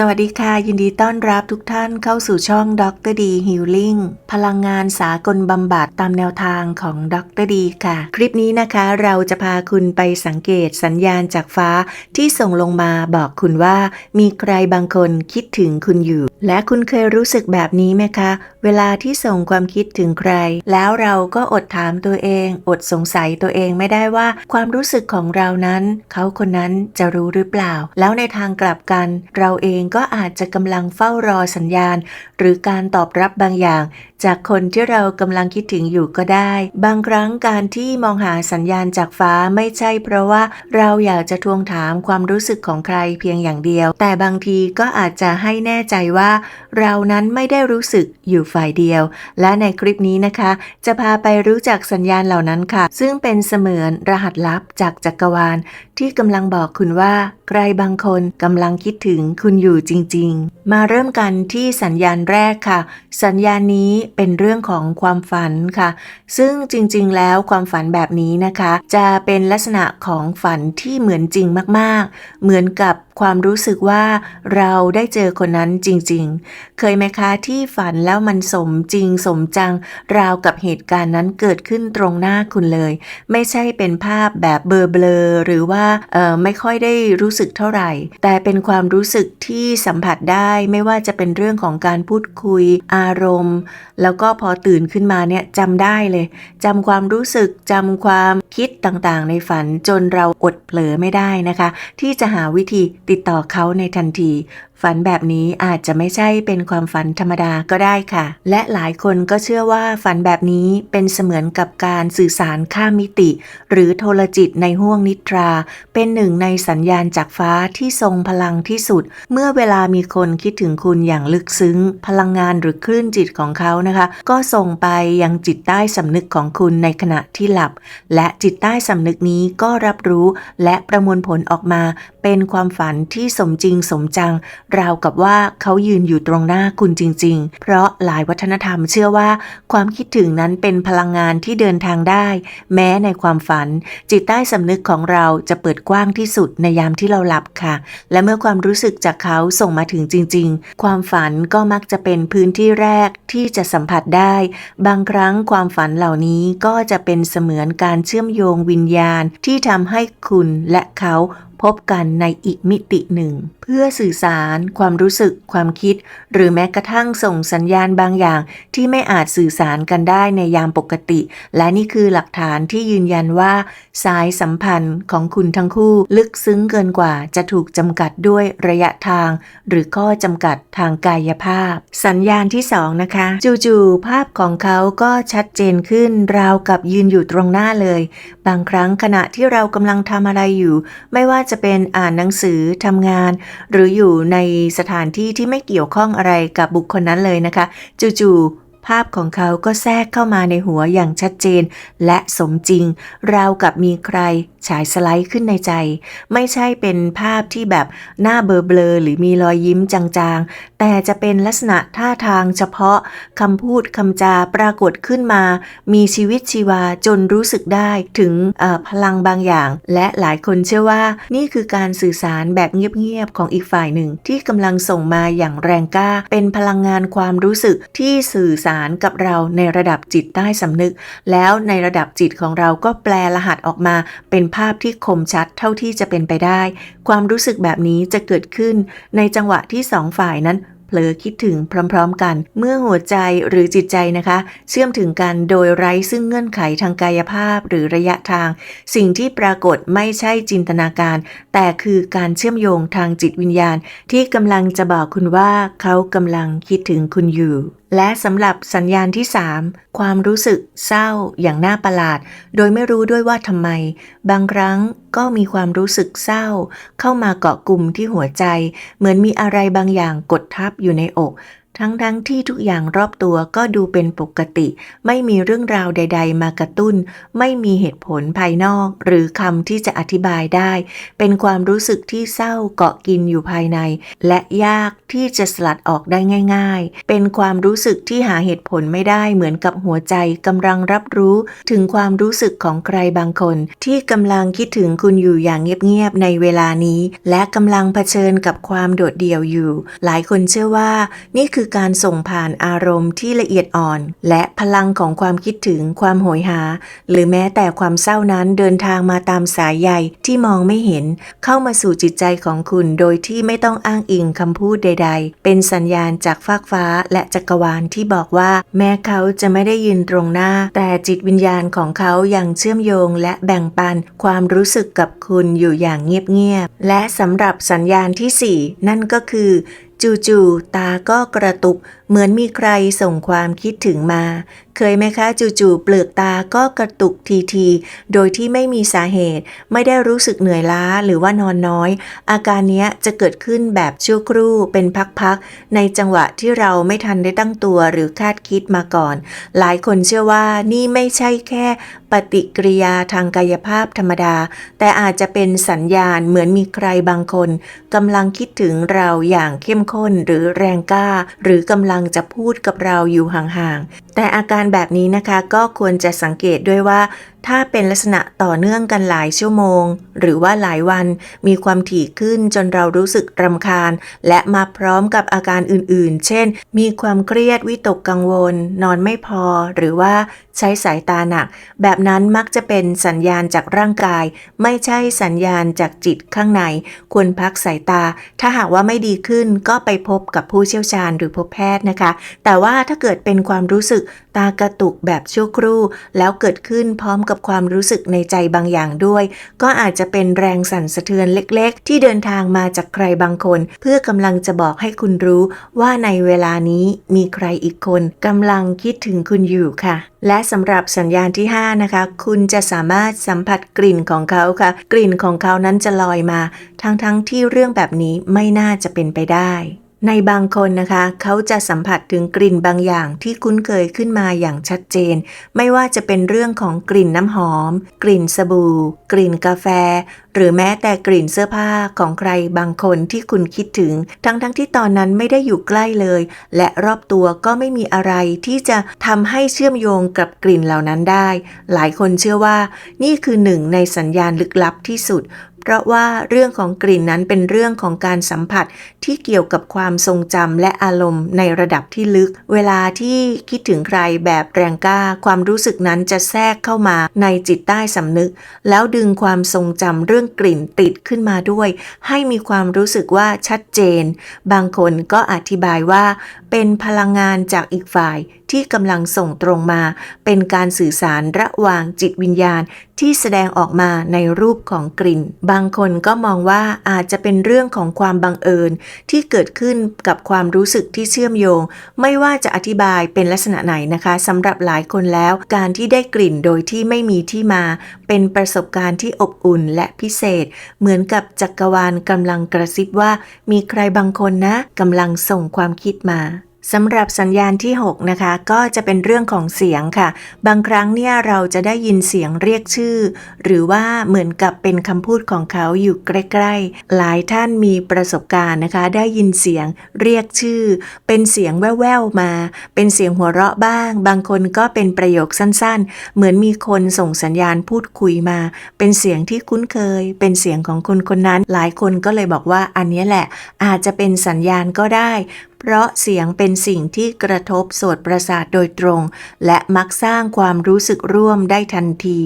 สวัสดีค่ะ ยินดีต้อนรับทุกท่านเข้าสู่ช่องด็อกเตอร์ดีฮิลลิ่งพลังงานสากลบำบัดตามแนวทางของด็อกเตอร์ดีค่ะ คลิปนี้นะคะเราจะพาคุณไปสังเกตสัญญาณจากฟ้าที่ส่งลงมาบอกคุณว่า มีใครบางคนคิดถึงคุณอยู่ และคุณเคยรู้สึกแบบนี้ไหมคะ เวลาที่ส่งความคิดถึงใคร แล้วเราก็อดถามตัวเอง อดสงสัยตัวเองไม่ได้ว่าความรู้สึกของเรานั้น เขาคนนั้นจะรู้หรือเปล่า แล้วในทางกลับกัน เราเองก็อาจจะกำลังเฝ้ารอสัญญาณ หรือการตอบรับบางอย่าง จากคนที่เรากำลังคิดถึงอยู่ก็ได้ บางครั้งการที่มองหาสัญญาณจากฟ้าไม่ใช่เพราะว่าเราอยากจะทวงถามความรู้สึกของใครเพียงอย่างเดียว แต่บางทีก็อาจจะให้แน่ใจว่า เรานั้นไม่ได้รู้สึกอยู่ฝ่ายเดียว และในคลิปนี้นะคะ จะพาไปรู้จักสัญญาณเหล่านั้นค่ะ ซึ่งเป็นเสมือนรหัสลับจากจักรวาล ที่กำลังบอกคุณว่า ใครบางคนกำลังคิดถึงคุณอยู่จริง ๆ มาเริ่มกันที่สัญญาณแรกค่ะ สัญญาณนี้เป็นเรื่องของความฝันค่ะ ซึ่งจริงๆ แล้วความฝันแบบนี้นะคะ จะเป็นลักษณะของฝันที่เหมือนจริงมากๆ เหมือนกับ ความรู้สึกว่าเราได้เจอคนนั้นจริงๆ เคยไหมคะที่ฝันแล้วมันสมจริงสมจัง ราวกับเหตุการณ์นั้นเกิดขึ้นตรงหน้าคุณเลย ไม่ใช่เป็นภาพแบบเบลอๆหรือว่าไม่ค่อยได้รู้สึกเท่าไหร่ แต่เป็นความรู้สึกที่สัมผัสได้ไม่ว่าจะเป็นเรื่องของการพูดคุยอารมณ์ แล้วก็พอตื่นขึ้นมาเนี่ยจำได้เลยจำความรู้สึกจำความคิดต่างๆ ในฝันจนเราอดเผลอไม่ได้นะคะ ที่จะหาวิธีติดต่อเขาในทันทีฝันแบบนี้อาจจะไม่ใช่เป็นความฝันธรรมดาก็ได้ค่ะ และหลายคนก็เชื่อว่าฝันแบบนี้เป็นเสมือนกับการสื่อสารข้ามมิติ หรือโทรจิตในห้วงนิทรา เป็นหนึ่งในสัญญาณจากฟ้าที่ทรงพลังที่สุด เมื่อเวลามีคนคิดถึงคุณอย่างลึกซึ้ง พลังงานหรือคลื่นจิตของเขานะคะ ก็ส่งไปยังจิตใต้สำนึกของคุณในขณะที่หลับ และจิตใต้สำนึกนี้ก็รับรู้ และประมวลผลออกมา เป็นความฝันที่สมจริงสมจังราวกับว่าเขายืนอยู่ตรงหน้าคุณจริง ๆ เพราะหลายวัฒนธรรมเชื่อว่า ความคิดถึงนั้นเป็นพลังงานที่เดินทางได้ แม้ในความฝัน จิตใต้สำนึกของเราจะเปิดกว้างที่สุดในยามที่เราหลับค่ะ และเมื่อความรู้สึกจากเขาส่งมาถึงจริง ๆ ความฝันก็มักจะเป็นพื้นที่แรกที่จะสัมผัสได้ บางครั้งความฝันเหล่านี้ก็จะเป็นเสมือนการเชื่อมโยงวิญญาณที่ทำให้คุณและเขาพบกันในอีกมิติหนึ่ง เพื่อสื่อสาร ความรู้สึก ความคิด หรือแม้กระทั่งส่งสัญญาณบางอย่าง ที่ไม่อาจสื่อสารกันได้ในยามปกติ และนี่คือหลักฐานที่ยืนยันว่า สายสัมพันธ์ของคุณทั้งคู่ ลึกซึ้งเกินกว่าจะถูกจำกัดด้วยระยะทาง หรือข้อจำกัดทางกายภาพ สัญญาณที่สองนะคะจู่ๆภาพของเขาก็ชัดเจนขึ้นราวกับยืนอยู่ตรงหน้าเลย บางครั้งขณะที่เรากำลังทำอะไรอยู่ ไม่ว่าจะเป็นอ่านหนังสือทำงาน หรืออยู่ในสถานที่ที่ไม่เกี่ยวข้องอะไรกับบุคคลนั้นเลยนะคะ จู่ๆ ภาพของเขาก็แทรกเข้ามาในหัวอย่างชัดเจน และสมจริง ราวกับมีใครฉายสไลด์ขึ้นในใจ ไม่ใช่เป็นภาพที่แบบหน้าเบลอๆหรือมีรอยยิ้มจางๆ แต่จะเป็นลักษณะท่าทางเฉพาะคำพูดคำจาปรากฏขึ้นมา มีชีวิตชีวาจนรู้สึกได้ถึงพลังบางอย่าง และหลายคนเชื่อว่า นี่คือการสื่อสารแบบเงียบๆของอีกฝ่ายหนึ่ง ที่กำลังส่งมาอย่างแรงกล้า เป็นพลังงานความรู้สึกที่สื่อสารกับเราในระดับจิตใต้สำนึก แล้วในระดับจิตของเราก็แปลรหัสออกมา เป็นภาพที่คมชัดเท่าที่จะเป็นไปได้ ความรู้สึกแบบนี้จะเกิดขึ้นในจังหวะที่สองฝ่ายนั้นเผลอคิดถึงพร้อมๆกัน เมื่อหัวใจหรือจิตใจนะคะ เชื่อมถึงกันโดยไร้ซึ่งเงื่อนไขทางกายภาพหรือระยะทาง สิ่งที่ปรากฏไม่ใช่จินตนาการ แต่คือการเชื่อมโยงทางจิตวิญญาณ ที่กำลังจะบอกคุณว่าเขากำลังคิดถึงคุณอยู่และสำหรับสัญญาณที่ 3 ความรู้สึกเศร้าอย่างน่าประหลาด โดยไม่รู้ด้วยว่าทำไม บางครั้งก็มีความรู้สึกเศร้า เข้ามาเกาะกลุ่มที่หัวใจ เหมือนมีอะไรบางอย่างกดทับอยู่ในอก ทั้งๆทที่ทุกอย่างรอบตัวก็ดูเป็นปกติ ไม่มีเรื่องราวใด ๆ มากระตุ้น ไม่มีเหตุผลภายนอก หรือคำที่จะอธิบายได้ เป็นความรู้สึกที่เศร้าเกาะกินอยู่ภายใน และยากที่จะสลัดออกได้ง่าย ๆ เป็นความรู้สึกที่หาเหตุผลไม่ได้เหมือนกับหัวใจกำลังรับรู้ถึงความรู้สึกของใครบางคน ที่กำลังคิดถึงคุณอยู่อย่างเงียบๆในเวลานี้ และกำลังเผชิญกับความโดดเดี่ยวอยู่ หลายคนเชื่อว่า นี่คือการส่งผ่านอารมณ์ที่ละเอียดอ่อน และพลังของความคิดถึงความโหยหา หรือแม้แต่ความเศร้านั้นเดินทางมาตามสายใยที่มองไม่เห็น เข้ามาสู่จิตใจของคุณโดยที่ไม่ต้องอ้างอิงคำพูดใด ๆ เป็นสัญญาณจากฟากฟ้าและจักรวาลที่บอกว่า แม้เขาจะไม่ได้ยืนตรงหน้า แต่จิตวิญญาณของเขายังเชื่อมโยง และแบ่งปันความรู้สึกกับคุณอยู่อย่างเงียบๆและสำหรับสัญญาณที่สี่นั่นก็คือ จู่ๆตาก็กระตุกเหมือนมีใครส่งความคิดถึงมา เคยไหมคะจู่ๆเปลือกตาก็กระตุกทีๆ โดยที่ไม่มีสาเหตุ ไม่ได้รู้สึกเหนื่อยล้าหรือว่านอนน้อย อาการนี้จะเกิดขึ้นแบบชั่วครู่เป็นพักๆ ในจังหวะที่เราไม่ทันได้ตั้งตัวหรือคาดคิดมาก่อน หลายคนเชื่อว่านี่ไม่ใช่แค่ปฏิกิริยาทางกายภาพธรรมดา แต่อาจจะเป็นสัญญาณเหมือนมีใครบางคนกำลังคิดถึงเราอย่างเข้มข้นหรือแรงกล้า หรือกำลังจะพูดกับเราอยู่ห่างๆ แต่อาการแบบนี้นะคะก็ควรจะสังเกตด้วยว่า ถ้าเป็นลักษณะต่อเนื่องกันหลายชั่วโมง หรือว่าหลายวันมีความถี่ขึ้นจนเรารู้สึกรำคาญ และมาพร้อมกับอาการอื่นๆ เช่น มีความเครียดวิตกกังวล นอนไม่พอ หรือว่าใช้สายตาหนัก แบบนั้นมักจะเป็นสัญญาณจากร่างกาย ไม่ใช่สัญญาณจากจิตข้างใน ควรพักสายตา ถ้าหากว่าไม่ดีขึ้นก็ไปพบกับผู้เชี่ยวชาญหรือพบแพทย์นะคะ แต่ว่าถ้าเกิดเป็นความรู้สึกตากระตุกแบบชั่วครู่ แล้วเกิดขึ้นพร้อมกับกับความรู้สึกในใจบางอย่างด้วย ก็อาจจะเป็นแรงสั่นสะเทือนเล็กๆ ที่เดินทางมาจากใครบางคน เพื่อกำลังจะบอกให้คุณรู้ว่าในเวลานี้มีใครอีกคนกำลังคิดถึงคุณอยู่ค่ะ และสำหรับสัญญาณที่ 5 นะคะ คุณจะสามารถสัมผัสกลิ่นของเขาค่ะ กลิ่นของเขานั้นจะลอยมา ทั้งๆทที่เรื่องแบบนี้ไม่น่าจะเป็นไปได้ ในบางคนนะคะ เขาจะสัมผัสถึงกลิ่นบางอย่างที่คุ้นเคยขึ้นมาอย่างชัดเจน ไม่ว่าจะเป็นเรื่องของกลิ่นน้ำหอม กลิ่นสบู่ กลิ่นกาแฟ หรือแม้แต่กลิ่นเสื้อผ้าของใครบางคนที่คุณคิดถึง ทั้งๆทที่ตอนนั้นไม่ได้อยู่ใกล้เลย และรอบตัวก็ไม่มีอะไรที่จะทำให้เชื่อมโยงกับกลิ่นเหล่านั้นได้ หลายคนเชื่อว่า นี่คือหนึ่งในสัญญาณลึกลับที่สุด เพราะว่าเรื่องของกลิ่นนั้นเป็นเรื่องของการสัมผัสที่เกี่ยวกับความทรงจำและอารมณ์ในระดับที่ลึก เวลาที่คิดถึงใครแบบแรงกล้า ความรู้สึกนั้นจะแทรกเข้ามาในจิตใต้สำนึก แล้วดึงความทรงจำเรื่องกลิ่นติดขึ้นมาด้วย ให้มีความรู้สึกว่าชัดเจน บางคนก็อธิบายว่า เป็นพลังงานจากอีกฝ่ายที่กำลังส่งตรงมา เป็นการสื่อสารระหว่างจิตวิญญาณที่แสดงออกมาในรูปของกลิ่นบางคนก็มองว่าอาจจะเป็นเรื่องของความบังเอิญที่เกิดขึ้นกับความรู้สึกที่เชื่อมโยง ไม่ว่าจะอธิบายเป็นลักษณะไหนนะคะสำหรับหลายคนแล้ว การที่ได้กลิ่นโดยที่ไม่มีที่มา เป็นประสบการณ์ที่อบอุ่นและพิเศษ เหมือนกับจักรวาลกำลังกระซิบว่า มีใครบางคนนะกำลังส่งความคิดมา สำหรับสัญญาณที่ 6 นะคะ ก็จะเป็นเรื่องของเสียงค่ะ บางครั้งเนี่ยเราจะได้ยินเสียงเรียกชื่อ หรือว่าเหมือนกับเป็นคำพูดของเขาอยู่ใกล้ๆ หลายท่านมีประสบการณ์นะคะ ได้ยินเสียงเรียกชื่อ เป็นเสียงแว่วๆมา เป็นเสียงหัวเราะบ้าง บางคนก็เป็นประโยคสั้นๆ เหมือนมีคนส่งสัญญาณพูดคุยมา เป็นเสียงที่คุ้นเคย เป็นเสียงของคนคนนั้น หลายคนก็เลยบอกว่าอันนี้แหละ อาจจะเป็นสัญญาณก็ได้เพราะเสียงเป็นสิ่งที่กระทบโสตประสาทโดยตรง และมักสร้างความรู้สึกร่วมได้ทันที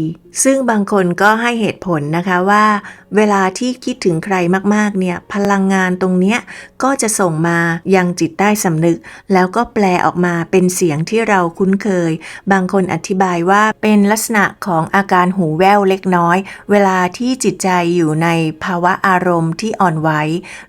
ซึ่งบางคนก็ให้เหตุผลนะคะว่า เวลาที่คิดถึงใครมากๆเนี่ยพลังงานตรงเนี้ยก็จะส่งมายังจิตใต้สำนึก แล้วก็แปลออกมาเป็นเสียงที่เราคุ้นเคย บางคนอธิบายว่าเป็นลักษณะของอาการหูแว่วเล็กน้อย เวลาที่จิตใจอยู่ในภาวะอารมณ์ที่อ่อนไหว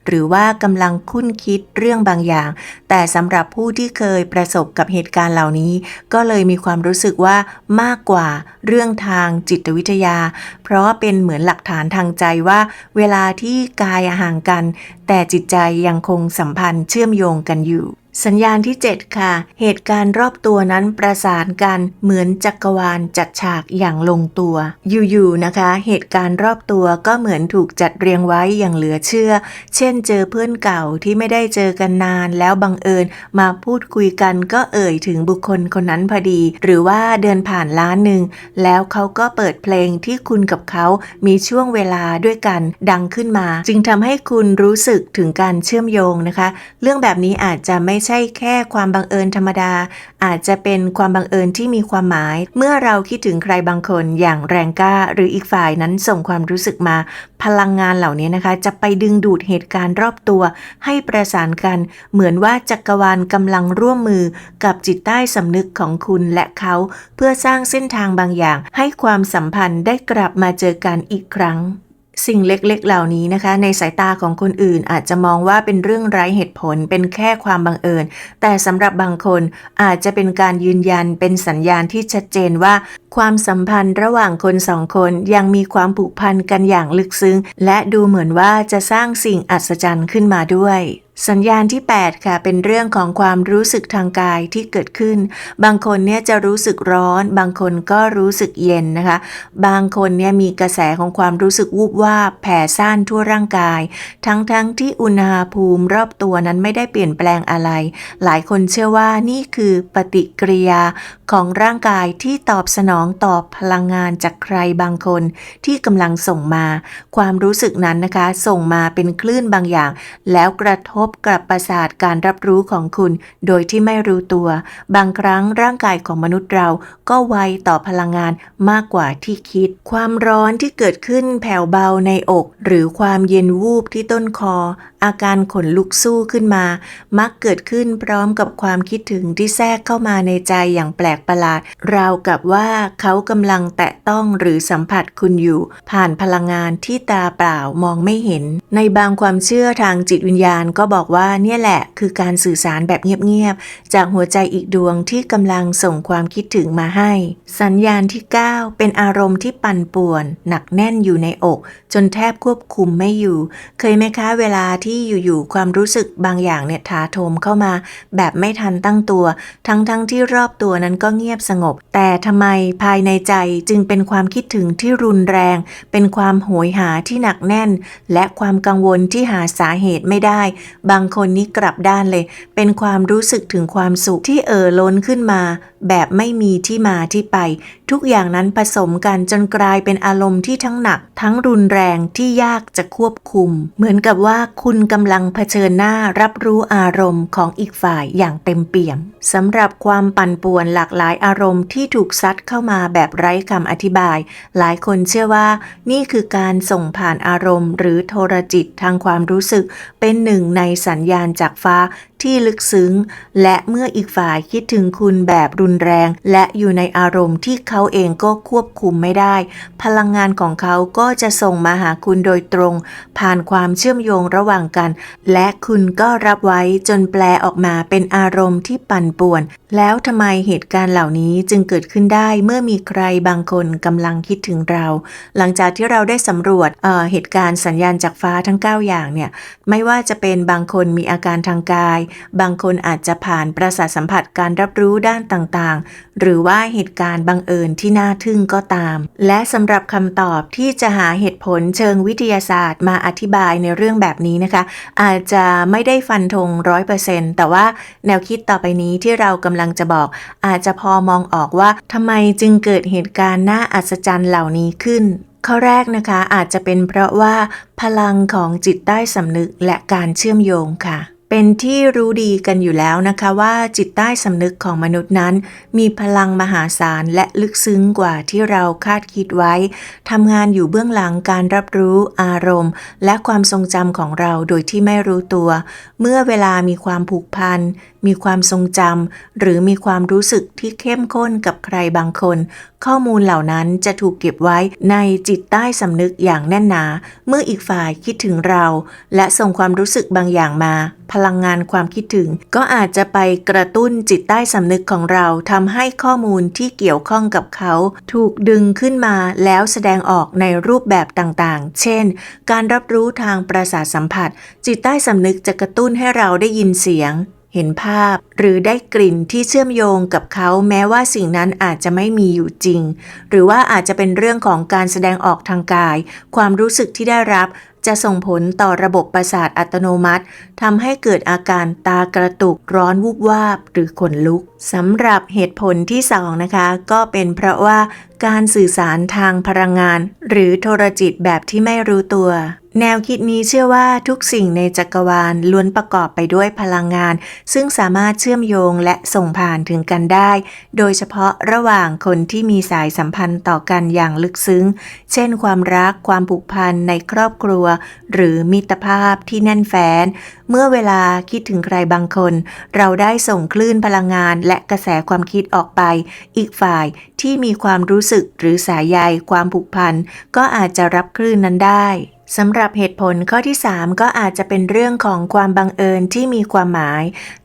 หรือว่ากำลังคุ้นคิดเรื่องบางอย่างแต่สำหรับผู้ที่เคยประสบกับเหตุการณ์เหล่านี้ ก็เลยมีความรู้สึกว่ามากกว่าเรื่องทางจิตวิทยา เพราะเป็นเหมือนหลักฐานทางใจว่า เวลาที่กายห่างกัน แต่จิตใจยังคงสัมพันธ์เชื่อมโยงกันอยู่ สัญญาณที่ 7 ค่ะ เหตุการณ์รอบตัวนั้นประสานกันเหมือนจักรวาลจัดฉากอย่างลงตัว อยู่ๆนะคะ เหตุการณ์รอบตัวก็เหมือนถูกจัดเรียงไว้อย่างเหลือเชื่อ เช่น เจอเพื่อนเก่าที่ไม่ได้เจอกันนานแล้วบังเอิญมาพูดคุยกันก็เอ่ยถึงบุคคลคนนั้นพอดี หรือว่าเดินผ่านร้านหนึ่งแล้วเขาก็เปิดเพลงที่คุณกับเขามีช่วงเวลาด้วยกันดังขึ้นมา จึงทำให้คุณรู้สึกถึงการเชื่อมโยงนะคะ เรื่องแบบนี้อาจจะไม่ใช่แค่ความบังเอิญธรรมดา อาจจะเป็นความบังเอิญที่มีความหมาย เมื่อเราคิดถึงใครบางคนอย่างแรงกล้า หรืออีกฝ่ายนั้นส่งความรู้สึกมา พลังงานเหล่านี้นะคะ จะไปดึงดูดเหตุการณ์รอบตัว ให้ประสานกัน เหมือนว่าจักรวาลกำลังร่วมมือกับจิตใต้สำนึกของคุณและเขา เพื่อสร้างเส้นทางบางอย่าง ให้ความสัมพันธ์ได้กลับมาเจอกันอีกครั้ง สิ่งเล็กๆ เหล่านี้นะคะ ในสายตาของคนอื่นอาจจะมองว่าเป็นเรื่องไร้เหตุผลเป็นแค่ความบังเอิญ แต่สำหรับบางคนอาจจะเป็นการยืนยันเป็นสัญญาณที่ชัดเจนว่า ความสัมพันธ์ระหว่างคนสองคนยังมีความผูกพันกันอย่างลึกซึ้ง และดูเหมือนว่าจะสร้างสิ่งอัศจรรย์ขึ้นมาด้วย สัญญาณที่ 8 ค่ะ เป็นเรื่องของความรู้สึกทางกายที่เกิดขึ้น บางคนเนี่ยจะรู้สึกร้อน บางคนก็รู้สึกเย็นนะคะ บางคนเนี่ยมีกระแสของความรู้สึกวูบวาบแผ่ซ่านทั่วร่างกาย ทั้งๆทที่อุณหภูมิรอบตัวนั้นไม่ได้เปลี่ยนแปลงอะไร หลายคนเชื่อว่านี่คือปฏิกิริยาของร่างกายที่ตอบสนองต่อพลังงานจากใครบางคนที่กำลังส่งมา ความรู้สึกนั้นนะคะ ส่งมาเป็นคลื่นบางอย่าง แล้วกระทบกับประสาทการรับรู้ของคุณ โดยที่ไม่รู้ตัว บางครั้งร่างกายของมนุษย์เราก็ไวต่อพลังงานมากกว่าที่คิด ความร้อนที่เกิดขึ้นแผ่วเบาในอก หรือความเย็นวูบที่ต้นคอ อาการขนลุกสู้ขึ้นมา มักเกิดขึ้นพร้อมกับความคิดถึงที่แทรกเข้ามาในใจอย่างแปลกประหลาด ราวกับว่าเขากำลังแตะต้องหรือสัมผัสคุณอยู่ ผ่านพลังงานที่ตาเปล่ามองไม่เห็น ในบางความเชื่อทางจิตวิญญาณก็บอกว่าเนี่ยแหละ คือการสื่อสารแบบเงียบๆ จากหัวใจอีกดวงที่กำลังส่งความคิดถึงมาให้ สัญญาณที่ 9 เป็นอารมณ์ที่ปั่นป่วน หนักแน่นอยู่ในอก จนแทบควบคุมไม่อยู่ เคยไหมคะเวลาที่อยู่ๆความรู้สึกบางอย่างเนี่ยถาโถมเข้ามาแบบไม่ทันตั้งตัว ทั้งๆทที่รอบตัวนั้นก็เงียบสงบ แต่ทำไมภายในใจจึงเป็นความคิดถึงที่รุนแรง เป็นความโหยหาที่หนักแน่น และความกังวลที่หาสาเหตุไม่ได้ บางคนนี้กลับด้านเลย เป็นความรู้สึกถึงความสุขที่เอ่อล้นขึ้นมา แบบไม่มีที่มาที่ไป ทุกอย่างนั้นผสมกันจนกลายเป็นอารมณ์ที่ทั้งหนัก ทั้งรุนแรงที่ยากจะควบคุม เหมือนกับว่าคุณกำลังเผชิญหน้ารับรู้อารมณ์ของอีกฝ่ายอย่างเต็มเปี่ยมสำหรับความปั่นป่วนหลากหลายอารมณ์ที่ถูกซัดเข้ามาแบบไร้คำอธิบาย หลายคนเชื่อว่า นี่คือการส่งผ่านอารมณ์ หรือโทรจิตทางความรู้สึก เป็นหนึ่งในสัญญาณจากฟ้า ที่ลึกซึ้ง และเมื่ออีกฝ่ายคิดถึงคุณแบบรุนแรง และอยู่ในอารมณ์ที่เขาเองก็ควบคุมไม่ได้ พลังงานของเขาก็จะส่งมาหาคุณโดยตรง ผ่านความเชื่อมโยงระหว่างกัน และคุณก็รับไว้จนแปลออกมาเป็นอารมณ์ที่ปั่นป่วน แล้วทำไมเหตุการณ์เหล่านี้จึงเกิดขึ้นได้เมื่อมีใครบางคนกำลังคิดถึงเรา หลังจากที่เราได้สำรวจเเหตุการณ์สัญญาณจากฟ้าทั้ง 9 อย่างเนี่ยไม่ว่าจะเป็นบางคนมีอาการทางกาย บางคนอาจจะผ่านประสาทสัมผัสการรับรู้ด้านต่างๆ หรือว่าเหตุการณ์บังเอิญที่น่าทึ่งก็ตาม และสำหรับคำตอบที่จะหาเหตุผลเชิงวิทยาศาสตร์ มาอธิบายในเรื่องแบบนี้นะคะ อาจจะไม่ได้ฟันธงร้อยเปอร์เซ็นต์แต่ว่าแนวคิดต่อไปนี้ที่เรากำลังจะบอก อาจจะพอมองออกว่าทำไมจึงเกิดเหตุการณ์น่าอัศจรรย์เหล่านี้ขึ้น ข้อแรกนะคะอาจจะเป็นเพราะว่า พลังของจิตใต้สำนึกและการเชื่อมโยงค่ะ เป็นที่รู้ดีกันอยู่แล้วนะคะว่าจิตใต้สำนึกของมนุษย์นั้น มีพลังมหาศาลและลึกซึ้งกว่าที่เราคาดคิดไว้ทำงานอยู่เบื้องหลังการรับรู้อารมณ์ และความทรงจำของเราโดยที่ไม่รู้ตัว เมื่อเวลามีความผูกพัน มีความทรงจำหรือมีความรู้สึกที่เข้มข้นกับใครบางคน ข้อมูลเหล่านั้นจะถูกเก็บไว้ในจิตใต้สำนึกอย่างแน่นหนา เมื่ออีกฝ่ายคิดถึงเรา และส่งความรู้สึกบางอย่างมา พลังงานความคิดถึง ก็อาจจะไปกระตุ้นจิตใต้สำนึกของเราทำให้ข้อมูลที่เกี่ยวข้องกับเขา ถูกดึงขึ้นมาแล้วแสดงออกในรูปแบบต่างๆ เช่น การรับรู้ทางประสาทสัมผัส จิตใต้สำนึกจะกระตุ้นให้เราได้ยินเสียง เห็นภาพหรือได้กลิ่นที่เชื่อมโยงกับเขาแม้ว่าสิ่งนั้นอาจจะไม่มีอยู่จริง หรือว่าอาจจะเป็นเรื่องของการแสดงออกทางกาย ความรู้สึกที่ได้รับ จะส่งผลต่อระบบประสาทอัตโนมัติทำให้เกิดอาการตากระตุกร้อนวูบวาบหรือขนลุกสำหรับเหตุผลที่สองนะคะ ก็เป็นเพราะว่าการสื่อสารทางพลังงาน หรือโทรจิตแบบที่ไม่รู้ตัว แนวคิดนี้เชื่อว่าทุกสิ่งในจักรวาลล้วนประกอบไปด้วยพลังงาน ซึ่งสามารถเชื่อมโยงและส่งผ่านถึงกันได้ โดยเฉพาะระหว่างคนที่มีสายสัมพันธ์ต่อกันอย่างลึกซึ้ง เช่นความรักความผูกพันในครอบครัวหรือมิตรภาพที่แน่นแฟ้น เมื่อเวลาคิดถึงใครบางคน เราได้ส่งคลื่นพลังงานและกระแสความคิดออกไป อีกฝ่ายที่มีความรู้สึกหรือสายใยความผูกพันก็อาจจะรับคลื่นนั้นได้ สำหรับเหตุผลข้อที่ 3 ก็อาจจะเป็นเรื่องของความบังเอิญที่มีความหมาย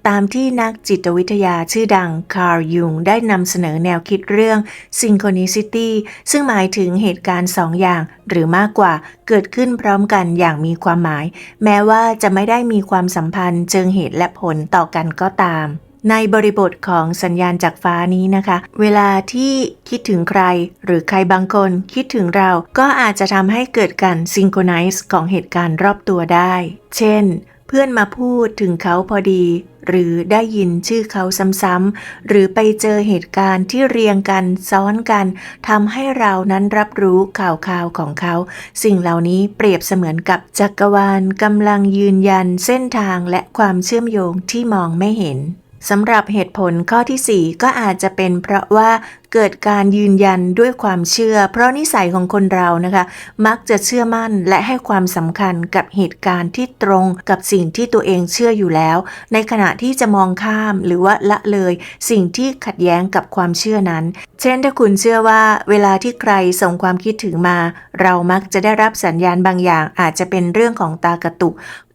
ตามที่นักจิตวิทยาชื่อดังคาร์ลยุงได้นำเสนอแนวคิดเรื่อง synchronicity ซึ่งหมายถึงเหตุการณ์สองอย่าง หรือมากกว่าเกิดขึ้นพร้อมกันอย่างมีความหมาย แม้ว่าจะไม่ได้มีความสัมพันธ์เชิงเหตุและผลต่อกันก็ตาม ในบริบทของสัญญาณจากฟ้านี้นะคะ เวลาที่คิดถึงใคร หรือใครบางคนคิดถึงเราก็อาจจะทำให้เกิดการซิงโครไนซ์ของเหตุการณ์รอบตัวได้ เช่น เพื่อนมาพูดถึงเขาพอดี หรือได้ยินชื่อเขาซ้ำๆหรือไปเจอเหตุการณ์ที่เรียงกันซ้อนกันทำให้เรานั้นรับรู้ข่าวข่าวของเขา สิ่งเหล่านี้เปรียบเสมือนกับจักรวาลกำลังยืนยันเส้นทางและความเชื่อมโยงที่มองไม่เห็น สำหรับเหตุผลข้อที่ 4 ก็อาจจะเป็นเพราะว่าเกิดการยืนยันด้วยความเชื่อ เพราะนิสัยของคนเรานะคะ มักจะเชื่อมั่นและให้ความสำคัญกับเหตุการณ์ที่ตรงกับสิ่งที่ตัวเองเชื่ออยู่แล้ว ในขณะที่จะมองข้ามหรือว่าละเลย สิ่งที่ขัดแย้งกับความเชื่อนั้น เช่นถ้าคุณเชื่อว่า เวลาที่ใครส่งความคิดถึงมา เรามักจะได้รับสัญญาณบางอย่างอาจจะเป็นเรื่องของตากระตุก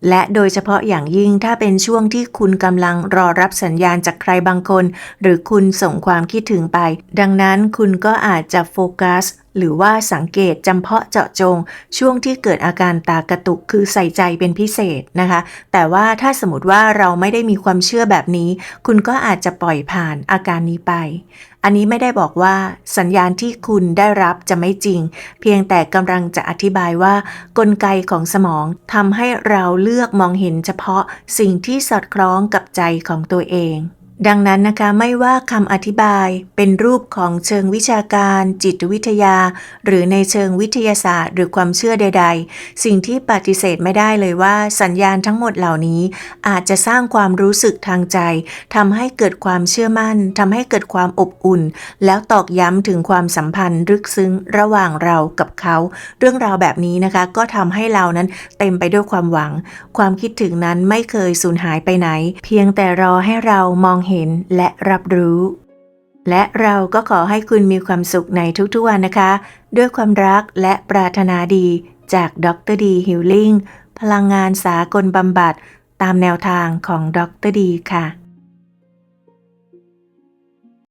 และโดยเฉพาะอย่างยิ่งถ้าเป็นช่วงที่คุณกำลังรอรับสัญญาณจากใครบางคน หรือคุณส่งความคิดถึงไปดังนั้นคุณก็อาจจะโฟกัส หรือว่าสังเกตจำเพาะเจาะจง ช่วงที่เกิดอาการตากระตุกคือใส่ใจเป็นพิเศษนะคะ แต่ว่าถ้าสมมติว่าเราไม่ได้มีความเชื่อแบบนี้ คุณก็อาจจะปล่อยผ่านอาการนี้ไป อันนี้ไม่ได้บอกว่าสัญญาณที่คุณได้รับจะไม่จริง เพียงแต่กำลังจะอธิบายว่า กลไกของสมองทำให้เราเลือกมองเห็นเฉพาะสิ่งที่สอดคล้องกับใจของตัวเอง ดังนั้นนะคะไม่ว่าคำอธิบายเป็นรูปของเชิงวิชาการ จิตวิทยา หรือในเชิงวิทยาศาสตร์ หรือความเชื่อใด ๆ สิ่งที่ปฏิเสธไม่ได้เลยว่า สัญญาณทั้งหมดเหล่านี้ อาจจะสร้างความรู้สึกทางใจทำให้เกิดความเชื่อมั่นทำให้เกิดความอบอุ่น แล้วตอกย้ำถึงความสัมพันธ์ลึกซึ้งระหว่างเรากับเขา เรื่องราวแบบนี้นะคะ ก็ทำให้เรานั้นเต็มไปด้วยความหวัง ความคิดถึงนั้นไม่เคยสูญหายไปไหน เพียงแต่รอให้เรามองเห็นเห็นและรับรู้ และเราก็ขอให้คุณมีความสุขในทุกๆวันนะคะ ด้วยความรักและปรารถนาดีจากดรดีฮิลลิ่งพลังงานสากลบำบัดตามแนวทางของดรดีค่ะ